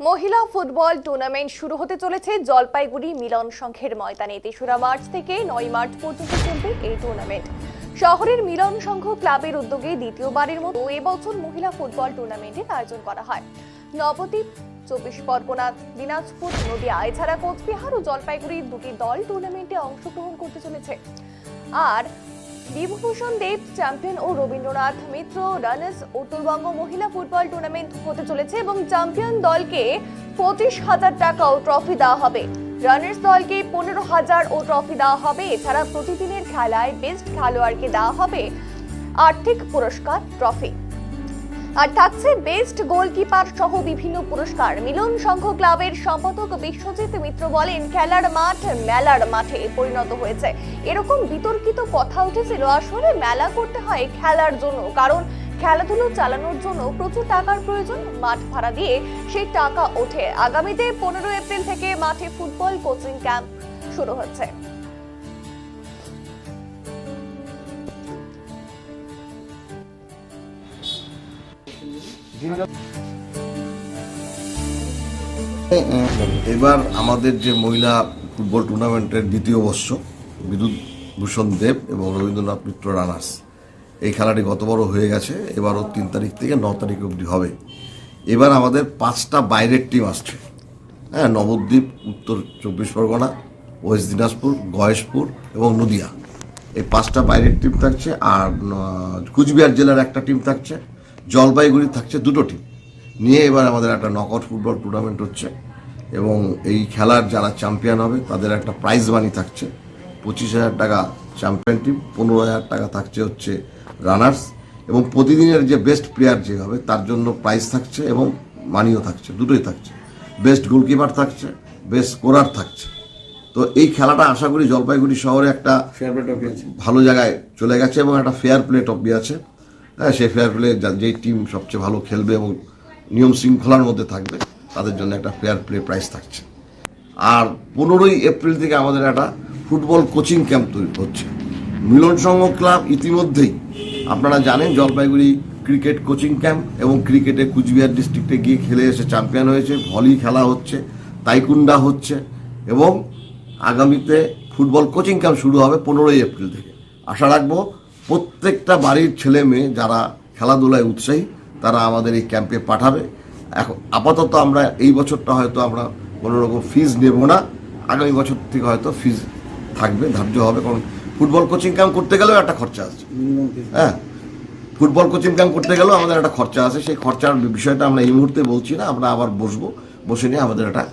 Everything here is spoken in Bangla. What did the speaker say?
মহিলা ফুটবল টুর্নামেন্ট শুরু হতে চলেছে। জলপাইগুড়ি মিলন সংঘের ময়দানে তেসরা মার্চ থেকে নয় মার্চ পর্যন্ত চলবে এই টুর্নামেন্ট। শহরের মিলন সংঘ ক্লাবের উদ্যোগে দ্বিতীয়বারের মতো এবছর মহিলা ফুটবল টুর্নামেন্টের আয়োজন করা হয়। নবদ্বীপ, চব্বিশ পরগনা, দিনাজপুর, নদিয়া, এছাড়া কোচবিহার ও জলপাইগুড়ির দুটি দল টুর্নামেন্টে অংশগ্রহণ করতে চলেছে। আর বিভূভূষণ দেব, চ্যাম্পিয়ন ও রবীন্দ্রনাথ মিত্র রানার্স উত্তরবঙ্গ মহিলা ফুটবল টুর্নামেন্ট হতে চলেছে এবং চ্যাম্পিয়ন দলকে পঁচিশ হাজার টাকা ও ট্রফি দেওয়া হবে। রানার্স দলকে পনেরো হাজার ও ট্রফি দেওয়া হবে। এছাড়া প্রতিদিনের খেলায় বেস্ট খেলোয়াড়কে দেওয়া হবে আর্থিক পুরস্কার ট্রফি আর থাকছে বেস্ট গোলকিপার সহ বিভিন্ন পুরস্কার। মিলন সংঘ ক্লাবের সম্পাদক বিশ্বজিৎ মিত্র বলেন, খেলার মাঠ মেলার মাঠে পরিণত হয়েছে। এরকম বিতর্কিত কথা উঠেছিল, আসলে মেলা করতে হয় খেলার জন্য, কারণ খেলাধুলো চালানোর জন্য প্রচুর টাকার প্রয়োজন মাঠ ভাড়া দিয়ে সেই টাকা ওঠে। আগামীতে পনেরো এপ্রিল থেকে মাঠে ফুটবল কোচিং ক্যাম্প শুরু হচ্ছে। এবার আমাদের যে মহিলা ফুটবল টুর্নামেন্টের দ্বিতীয় বর্ষ, বিদ্যুৎ ভূষণ দেব এবং রবীন্দ্রনাথ মিত্র রানার্স, এই খেলাটি গত গতবারও হয়ে গেছে, এবারও তিন তারিখ থেকে ন তারিখ অবধি হবে। এবার আমাদের পাঁচটা বাইরের টিম আসছে। হ্যাঁ নবদ্বীপ, উত্তর চব্বিশ পরগনা, ওয়েস্ট দিনাজপুর, গয়েশপুর এবং নদিয়া। এই পাঁচটা বাইরের টিম থাকছে আর কুচবিহার জেলার একটা টিম থাকছে। জলপাইগুড়ি থাকছে দুটো টিম নিয়ে এবার আমাদের একটা নকআউট ফুটবল টুর্নামেন্ট হচ্ছে এবং এই খেলার যারা চ্যাম্পিয়ন হবে তাদের একটা প্রাইজ মানি থাকছে। পঁচিশ হাজার টাকা চ্যাম্পিয়ন টিম পনেরো হাজার টাকা থাকছে হচ্ছে রানার্স এবং প্রতিদিনের যে বেস্ট প্লেয়ার যে হবে তার জন্য প্রাইজ থাকছে এবং মানিও থাকছে দুটোই থাকছে। বেস্ট গোলকিপার থাকছে বেস্ট স্কোরার থাকছে। তো এই খেলাটা আশা করি জলপাইগুড়ি শহরে একটা ভালো জায়গায় চলে গেছে এবং একটা ফেয়ার প্লে টপি আছে। হ্যাঁ সেই ফেয়ার প্লে যেই টিম সবচেয়ে ভালো খেলবে এবং নিয়ম শৃঙ্খলার মধ্যে থাকবে, তাদের জন্য একটা ফেয়ার প্লে প্রাইস থাকছে। আর পনেরোই এপ্রিল থেকে আমাদের একটা ফুটবল কোচিং ক্যাম্প তৈরি হচ্ছে। মিলন সংঘ ক্লাব ইতিমধ্যেই, আপনারা জানেন জলপাইগুড়ি ক্রিকেট কোচিং ক্যাম্প এবং ক্রিকেটে কুচবিহার ডিস্ট্রিক্টে গিয়ে খেলে এসে চ্যাম্পিয়ন হয়েছে ভলি খেলা হচ্ছে, তাইকুন্ডা হচ্ছে এবং আগামীতে ফুটবল কোচিং ক্যাম্প শুরু হবে পনেরোই এপ্রিল থেকে। আশা রাখব প্রত্যেকটা বাড়ির ছেলে মেয়ে যারা খেলাধুলায় উৎসাহী তারা আমাদের এই ক্যাম্পে পাঠাবে। এখন আপাতত আমরা এই বছরটা হয়তো আমরা কোনো রকম ফিজ নেব না। আগামী বছর থেকে হয়তো ফিজ থাকবে ধার্য হবে। কারণ ফুটবল কোচিং ক্যাম্প করতে গেলেও একটা খরচা আছে। হ্যাঁ ফুটবল কোচিং ক্যাম্প করতে গেলেও আমাদের একটা খরচা আছে। সেই খরচার বিষয়টা আমরা এই মুহূর্তে বলছি না আমরা আবার বসবো। বসে নিয়ে আমাদের একটা